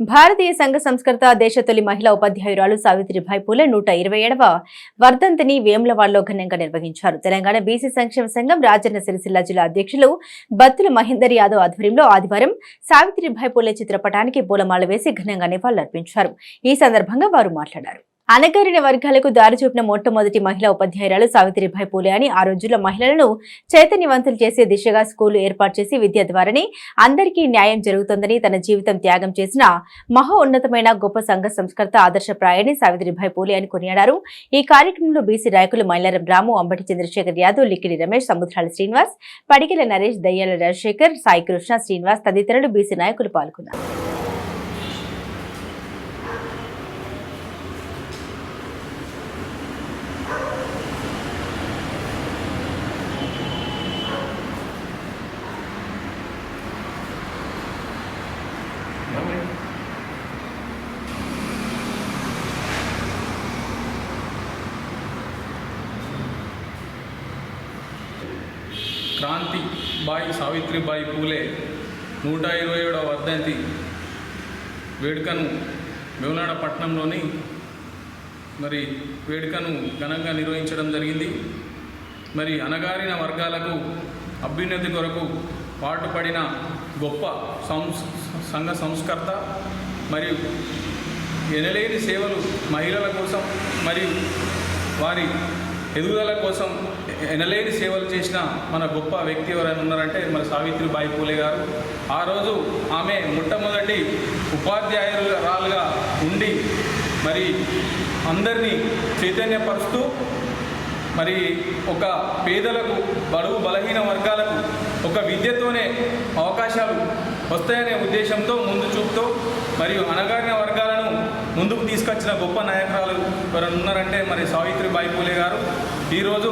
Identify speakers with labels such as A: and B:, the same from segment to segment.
A: భారతీయ సంఘ సంస్కృత దేశ తొలి మహిళా ఉపాధ్యాయురాలు సావిత్రిబాయి పూలే నూట ఇరవై ఏడవ వర్ధంతిని వేములవాడలో ఘనంగా నిర్వహించారు. తెలంగాణ బీసీ సంక్షేమ సంఘం రాజన్న సిరిసిల్ల జిల్లా అధ్యక్షులు బత్తుల మహేందర్ యాదవ్ ఆధ్వర్యంలో ఆదివారం సావిత్రిబాయి పూలే చిత్రపటానికి పూలమాల వేసి ఘనంగా నివాళులర్పించారు. ఈ సందర్భంగా వారు మాట్లాడారు. అనగారిన వర్గాలకు దారి చూపిన మొట్టమొదటి మహిళా ఉపాధ్యాయురాలు సావిత్రిబాయి పూలే అని ఆ రోజుల్లో మహిళలను చైతన్యవంతులు చేసే దిశగా స్కూలు ఏర్పాటు చేసి విద్య ద్వారానే అందరికీ న్యాయం జరుగుతుందని తన జీవితం త్యాగం చేసిన మహోన్నతమైన గొప్ప సంఘ సంస్కర్త ఆదర్శప్రాయాన్ని సావిత్రిబాయి పూలే అని కొనియాడారు. ఈ కార్యక్రమంలో బీసీ నాయకులు మైలారం రాము అంబటి చంద్రశేఖర్ యాదవ్ లిక్కిడి రమేష్ సముద్రాల శ్రీనివాస్ పడిగెల నరేష్ దయ్యాల రాజశేఖర్ సాయి కృష్ణ శ్రీనివాస్ తదితరులు బీసీ నాయకులు పాల్గొన్నారు.
B: క్రాంతి బాయి సావిత్రిబాయి పూలే నూట ఇరవై ఏడవ వర్ధంతి వేడుకను వేమునాడ పట్టణంలోని మరి వేడుకను ఘనంగా నిర్వహించడం జరిగింది. మరి అణగారిన వర్గాలకు అభ్యున్నతి కొరకు పాటుపడిన గొప్ప సంస్ సంఘ సంస్కర్త మరియు ఎనలేని సేవలు మహిళల కోసం మరియు వారి ఎదుగుదల కోసం ఎనలేని సేవలు చేసిన మన గొప్ప వ్యక్తి ఎవరైనా ఉన్నారంటే మన సావిత్రిబాయి పూలే గారు. ఆ రోజు ఆమె మొట్టమొదటి ఉపాధ్యాయురాలుగా ఉండి మరి అందరినీ చైతన్యపరుస్తూ మరి ఒక పేదలకు బడుగు బలహీన వర్గాలకు ఒక విద్యతోనే అవకాశాలు వస్తాయనే ఉద్దేశంతో ముందు చూపుతూ మరియు అనగారిన వర్గాలను ముందుకు తీసుకొచ్చిన గొప్ప నాయకురాలు ఎవరైనా ఉన్నారంటే మరి సావిత్రిబాయి పూలే గారు. ఈరోజు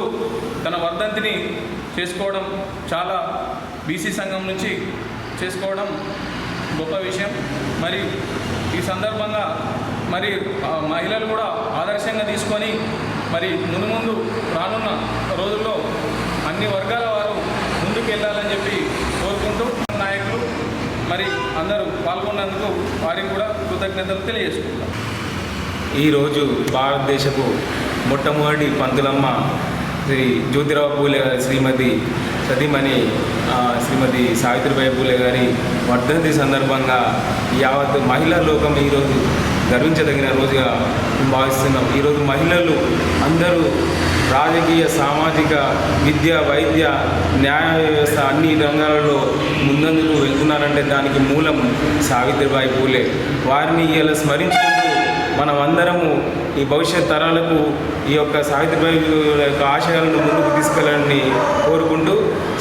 B: తన వర్ధంతిని చేసుకోవడం చాలా బీసీ సంఘం నుంచి చేసుకోవడం గొప్ప విషయం. మరి ఈ సందర్భంగా మరి మహిళలు కూడా ఆదర్శంగా తీసుకొని మరి ముందు ముందు రానున్న రోజుల్లో అన్ని వర్గాల వారు ముందుకు వెళ్ళాలని చెప్పి కోరుకుంటూ నాయకులు మరి అందరూ పాల్గొన్నందుకు వారికి కూడా కృతజ్ఞతలు తెలియజేసుకుంటాం.
C: ఈరోజు భారతదేశపు మొట్టమొదటి పంతులమ్మ శ్రీ జ్యోతిరావు పూలే గారి శ్రీమతి సతీమణి శ్రీమతి సావిత్రిబాయి పూలే గారి వర్ధంతి సందర్భంగా యావత్ మహిళా లోకం ఈరోజు గర్వించదగిన రోజుగా మేము భావిస్తున్నాం ఈరోజు మహిళలు అందరూ రాజకీయ సామాజిక విద్య వైద్య న్యాయ వ్యవస్థ అన్ని రంగాలలో ముందందుకు వెళ్తున్నారంటే దానికి మూలం సావిత్రిబాయి పూలే. వారిని ఇలా స్మరించుకుంటూ మనం అందరము ఈ భవిష్యత్ తరాలకు ఈ యొక్క సావిత్రిబాయి యొక్క ఆశయాలను ముందుకు తీసుకెళ్ళాలని కోరుకుంటూ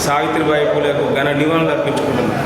C: సావిత్రిబాయి పూలకు ఘన నివాళులు అర్పించుకుంటున్నాం.